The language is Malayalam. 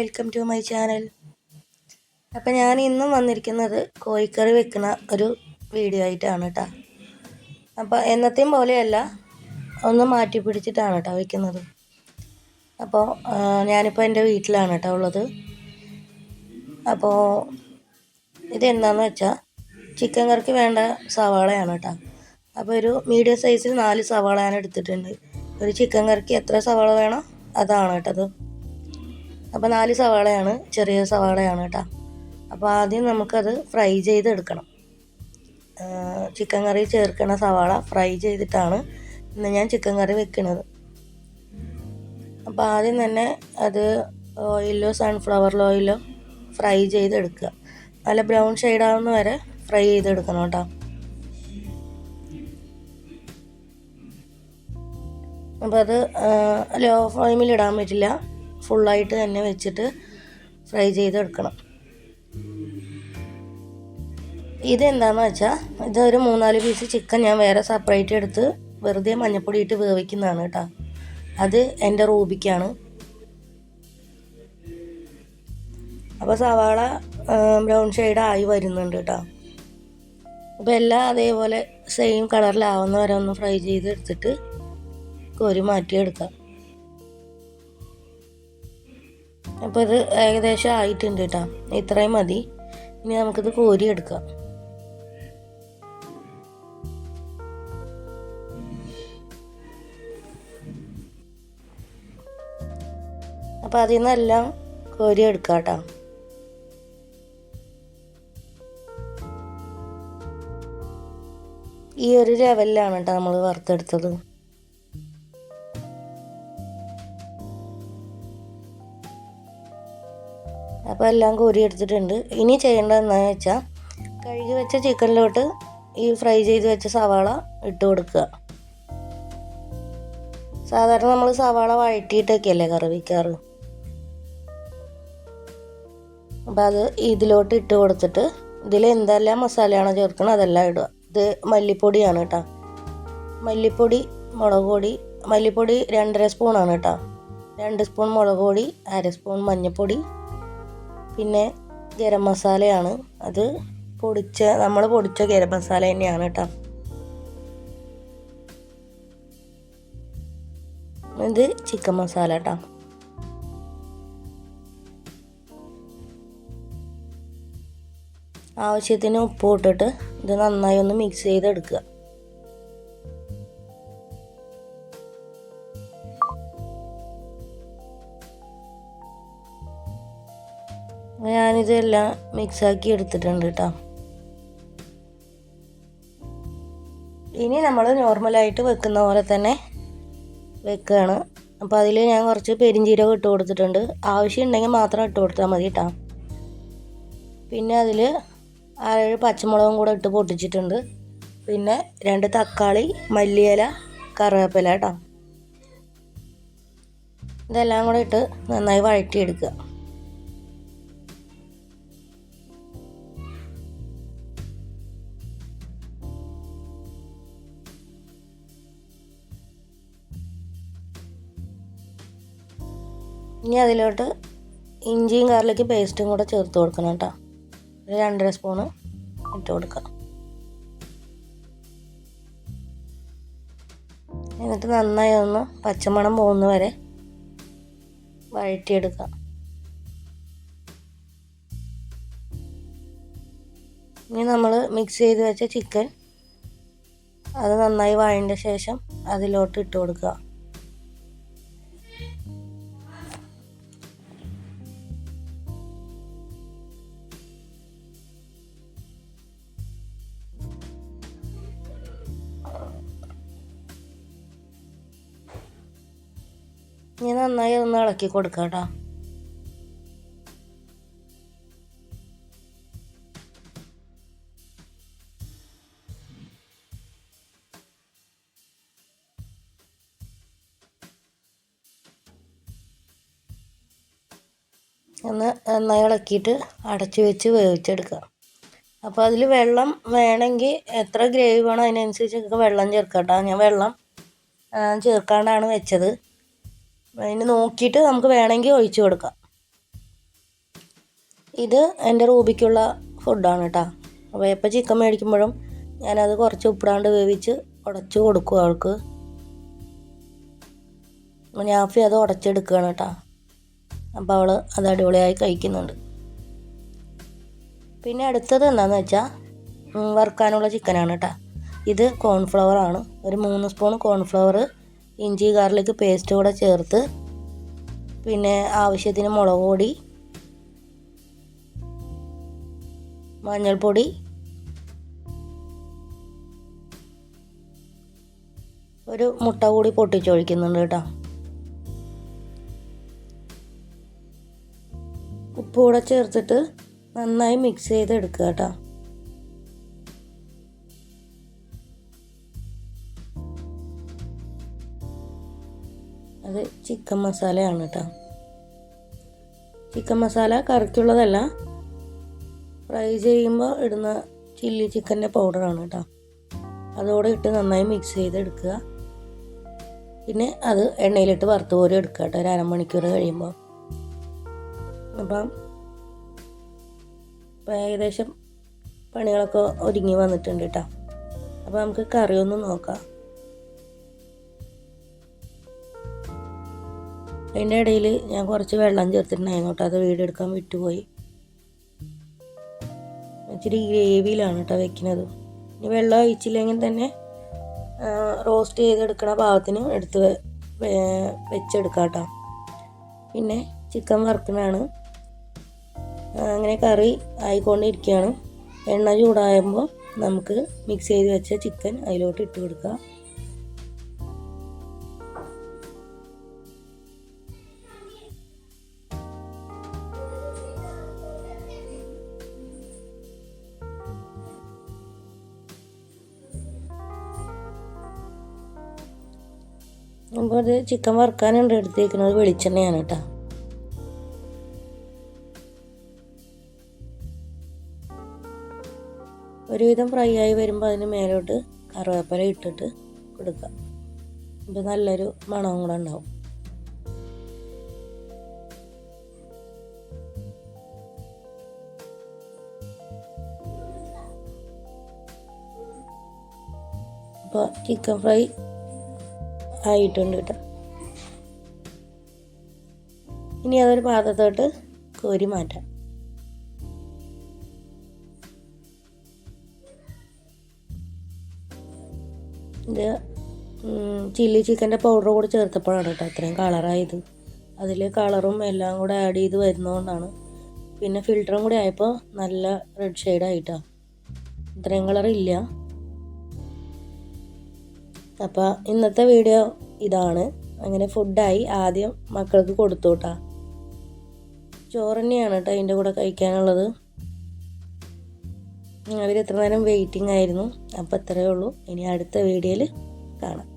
Welcome to my channel. അപ്പം ഞാൻ ഇന്നും വന്നിരിക്കുന്നത് കോഴിക്കറി വെക്കുന്ന ഒരു വീഡിയോ ആയിട്ടാണ് കേട്ടോ അപ്പോൾ എന്നത്തെയും പോലെയല്ല ഒന്ന് മാറ്റി പിടിച്ചിട്ടാണ് കേട്ടോ വെക്കുന്നത്. അപ്പോൾ ഞാനിപ്പോൾ എന്റെ വീട്ടിലാണ് കേട്ടോ ഉള്ളത്. അപ്പോൾ ഇതെന്താണെന്ന് വെച്ചാൽ ചിക്കൻ കറിക്ക് വേണ്ട സവാളയാണ് കേട്ടോ അപ്പോൾ ഒരു മീഡിയം സൈസിൽ നാല് സവാള ഞാൻ എടുത്തിട്ടുണ്ട്. ഒരു ചിക്കൻ കറിക്ക് എത്ര സവാള വേണം? അതാണ് കേട്ടത് അപ്പോൾ നാല് സവാളയാണ് ചെറിയ സവാളയാണ് കേട്ടോ അപ്പോൾ ആദ്യം നമുക്കത് ഫ്രൈ ചെയ്തെടുക്കണം. ചിക്കൻ കറി ചേർക്കണ സവാള ഫ്രൈ ചെയ്തിട്ടാണ് ഇന്ന് ഞാൻ ചിക്കൻ കറി വെക്കുന്നത് അപ്പോൾ ആദ്യം തന്നെ അത് ഓയിലോ സൺഫ്ലവർ ഓയിലോ ഫ്രൈ ചെയ്തെടുക്കുക. നല്ല ബ്രൗൺ ഷെയ്ഡ് ആവുന്ന വരെ ഫ്രൈ ചെയ്തെടുക്കണം കേട്ടോ അപ്പോൾ അത് ലോ ഫ്ലെയിമിൽ ഇടാൻ പറ്റില്ല. ഫുള്ളായിട്ട് തന്നെ വെച്ചിട്ട് ഫ്രൈ ചെയ്തെടുക്കണം. ഇതെന്താണെന്ന് വെച്ചാൽ ഇതൊരു മൂന്നാൽ പീസ് ചിക്കൻ ഞാൻ വേറെ സെപ്പറേറ്റ് എടുത്ത് വെറുതെ മഞ്ഞപ്പൊടി ഇട്ട് വേവിക്കുന്നതാണ് കേട്ടോ. അത് എന്റെ റൂബിക്കാണ്. അപ്പോൾ സവാള ബ്രൗൺ ഷെയ്ഡ് ആയി വരുന്നുണ്ട് കേട്ടോ. അപ്പോൾ എല്ലാം അതേപോലെ സെയിം കളറിലാവുന്ന വരെ ഒന്ന് ഫ്രൈ ചെയ്തെടുത്തിട്ട് കോരി മാറ്റിയെടുക്കാം. അപ്പോൾ ഇത് ഏകദേശം ആയിട്ടുണ്ട് കേട്ടോ ഇത്രയും മതി. ഇനി നമുക്കിത് കോരി എടുക്കാം അപ്പോൾ അതിൽ നിന്നെല്ലാം കോരി എടുക്കാം കേട്ടോ ഈ ഒരു ലെവലിലാണ് കേട്ടോ നമ്മൾ വറുത്തെടുത്തത്. അപ്പോൾ എല്ലാം കോരി എടുത്തിട്ടുണ്ട്. ഇനി ചെയ്യേണ്ടത് എന്താണെന്ന് വെച്ചാൽ കഴുകി വെച്ച ചിക്കനിലോട്ട് ഈ ഫ്രൈ ചെയ്ത് വെച്ച സവാള ഇട്ട് കൊടുക്കുക. സാധാരണ നമ്മൾ സവാള വഴറ്റിയിട്ടൊക്കെയല്ലേ കറി വയ്ക്കാറ് അപ്പോൾ അത് ഇതിലോട്ട് ഇട്ട് കൊടുത്തിട്ട് ഇതിൽ എന്തെല്ലാം മസാലയാണോ ചേർക്കണം അതെല്ലാം ഇടുക. ഇത് മല്ലിപ്പൊടിയാണ് കേട്ടോ. മല്ലിപ്പൊടി മുളക് പൊടി മല്ലിപ്പൊടി രണ്ടര സ്പൂണാണ് കേട്ടോ. രണ്ട് സ്പൂൺ മുളക് പൊടി അര സ്പൂൺ മഞ്ഞൾപ്പൊടി പിന്നെ ഗരം മസാലയാണ്. അത് പൊടിച്ച നമ്മൾ പൊടിച്ച ഗരം മസാല തന്നെയാണ് കേട്ടോ ഇത് ചിക്കൻ മസാല കേട്ടോ ആവശ്യത്തിന് ഉപ്പ് ഇട്ടിട്ട് ഇത് നന്നായി ഒന്ന് മിക്സ് ചെയ്തെടുക്കുക. ഞാനിതെല്ലാം മിക്സാക്കി എടുത്തിട്ടുണ്ട് കേട്ടോ ഇനി നമ്മൾ നോർമലായിട്ട് വെക്കുന്ന പോലെ തന്നെ വെക്കുകയാണ് അപ്പോൾ അതിൽ ഞാൻ കുറച്ച് പെരിഞ്ചീരകം ഇട്ട് കൊടുത്തിട്ടുണ്ട്. ആവശ്യമുണ്ടെങ്കിൽ മാത്രം ഇട്ട് കൊടുത്താൽ മതി കേട്ടോ പിന്നെ അതിൽ ആറേഴ് പച്ചമുളകും കൂടെ ഇട്ട് പൊട്ടിച്ചിട്ടുണ്ട്. പിന്നെ രണ്ട് തക്കാളി മല്ലിയില കറിവേപ്പില കേട്ടോ ഇതെല്ലാം കൂടെ ഇട്ട് നന്നായി വഴറ്റിയെടുക്കുക. ഇനി അതിലോട്ട് ഇഞ്ചിയും ഗാർലിക്ക് പേസ്റ്റും കൂടെ ചേർത്ത് കൊടുക്കണം കേട്ടോ. ഒരു രണ്ടര സ്പൂണ് ഇട്ട് കൊടുക്കുക എന്നിട്ട് നന്നായി ഒന്ന് പച്ചമണം പോകുന്ന വരെ വഴറ്റിയെടുക്കുക ഇനി നമ്മൾ മിക്സ് ചെയ്ത് വെച്ച ചിക്കൻ അത് നന്നായി വഴണ്ട ശേഷം അതിലോട്ട് ഇട്ട് കൊടുക്കുക. ഇനി നന്നായി ഒന്ന് ഇളക്കി കൊടുക്കാം കേട്ടോ. ഒന്ന് നന്നായി ഇളക്കിയിട്ട് അടച്ചു വെച്ച് വേവിച്ചെടുക്കുക അപ്പോൾ അതിൽ വെള്ളം വേണമെങ്കിൽ എത്ര ഗ്രേവി വേണോ അതിനനുസരിച്ചൊക്കെ വെള്ളം ചേർക്കാം കേട്ടോ. ഞാൻ വെള്ളം ചേർക്കാണ്ടാണ് വെച്ചത്. അതിന് നോക്കിയിട്ട് നമുക്ക് വേണമെങ്കിൽ ഒഴിച്ച് കൊടുക്കാം. ഇത് എന്റെ റൂബിക്കുള്ള ഫുഡാണ് കേട്ടോ. അപ്പോൾ എപ്പോൾ ചിക്കൻ മേടിക്കുമ്പോഴും ഞാനത് കുറച്ച് ഉപ്പിടാണ്ട് വേവിച്ച് ഉടച്ച് കൊടുക്കും അവൾക്ക്. ഞാഫി അത് ഉടച്ചെടുക്കുകയാണ് കേട്ടോ. അപ്പോൾ അവൾ അത് അടിപൊളിയായി കഴിക്കുന്നുണ്ട്. പിന്നെ അടുത്തത് എന്താണെന്ന് വെച്ചാൽ വറുക്കാനുള്ള ചിക്കനാണ് കേട്ടോ. ഇത് കോൺഫ്ലവർ ആണ്. ഒരു മൂന്ന് സ്പൂൺ കോൺഫ്ലവർ ഇഞ്ചി ഗാർലിക് പേസ്റ്റ് കൂടെ ചേർത്ത് പിന്നെ ആവശ്യത്തിന് മുളക് പൊടി മഞ്ഞൾപ്പൊടി ഒരു മുട്ട കൂടി പൊട്ടിച്ചൊഴിക്കുന്നുണ്ട് കേട്ടോ. ഉപ്പ് കൂടെ ചേർത്തിട്ട് നന്നായി മിക്സ് ചെയ്തെടുക്കുക കേട്ടോ. ചിക്കൻ മസാലയാണ് കേട്ടോ ചിക്കൻ മസാല കറിക്കുള്ളതല്ല ഫ്രൈ ചെയ്യുമ്പോൾ ഇടുന്ന ചില്ലി ചിക്കന്റെ പൗഡറാണ് കേട്ടോ അതോടെ ഇട്ട് നന്നായി മിക്സ് ചെയ്തെടുക്കുക. പിന്നെ അത് എണ്ണയിലിട്ട് വറുത്ത് പോലും എടുക്കുക കേട്ടോ ഒരു അരമണിക്കൂർ കഴിയുമ്പോൾ അപ്പം ഇപ്പം ഏകദേശം പണികളൊക്കെ ഒരുങ്ങി വന്നിട്ടുണ്ട് കേട്ടോ അപ്പോൾ നമുക്ക് കറി ഒന്ന് നോക്കാം. അതിന്റെ ഇടയിൽ ഞാൻ കുറച്ച് വെള്ളം ചേർത്തിട്ടുണ്ടായിരുന്നു കേട്ടോ അത് വീടെടുക്കാൻ വിട്ടുപോയി. ഇച്ചിരി ഗ്രേവിയിലാണ് കേട്ടോ വെക്കുന്നത്. ഇനി വെള്ളം ഒഴിച്ചില്ലെങ്കിൽ തന്നെ റോസ്റ്റ് ചെയ്തെടുക്കണ പാകത്തിന് എടുത്ത് വെച്ചെടുക്കാം കേട്ടോ. പിന്നെ ചിക്കൻ വറുക്കണാണ് അങ്ങനെ കറി ആയിക്കൊണ്ടിരിക്കുകയാണ്. എണ്ണ ചൂടാകുമ്പോൾ നമുക്ക് മിക്സ് ചെയ്ത് വെച്ച ചിക്കൻ അതിലോട്ട് ഇട്ട് കൊടുക്കുക അപ്പോൾ അത് ചിക്കൻ വറുക്കാനുണ്ട് എടുത്തേക്കുന്നത് വെളിച്ചെണ്ണയാണ് കേട്ടോ. ഒരുവിധം ഫ്രൈ ആയി വരുമ്പോൾ അതിന് മേലോട്ട് കറിവേപ്പില ഇട്ടിട്ട് കൊടുക്കുക. അപ്പോൾ നല്ലൊരു മണവും കൂടെ ഉണ്ടാവും. അപ്പോൾ ചിക്കൻ ഫ്രൈ ആയിട്ടുണ്ട് കേട്ടോ. ഇനി അതൊരു പാത്രത്തോട്ട് കോരി മാറ്റാം. ഇത് ചില്ലി ചിക്കന്റെ പൗഡർ കൂടി ചേർത്തപ്പോഴാണ് കേട്ടോ അത്രയും കളറായത്. അതിൽ കളറും എല്ലാം കൂടെ ആഡ് ചെയ്ത് വരുന്നതുകൊണ്ടാണ്. പിന്നെ ഫിൽറ്ററും കൂടി ആയപ്പോൾ നല്ല റെഡ് ഷെയ്ഡായിട്ടാണ് ഇത്രയും കളർ ഇല്ല അപ്പോൾ ഇന്നത്തെ വീഡിയോ ഇതാണ്. അങ്ങനെ ഫുഡായി ആദ്യം മക്കൾക്ക് കൊടുത്തു കേട്ടാ ചോറ് തന്നെയാണ് കേട്ടോ അതിന്റെ കൂടെ കഴിക്കാനുള്ളത്. അവർ എത്ര നേരം വെയിറ്റിംഗ് ആയിരുന്നു. അപ്പോൾ ഇത്രയേ ഉള്ളൂ. ഇനി അടുത്ത വീഡിയോയിൽ കാണാം.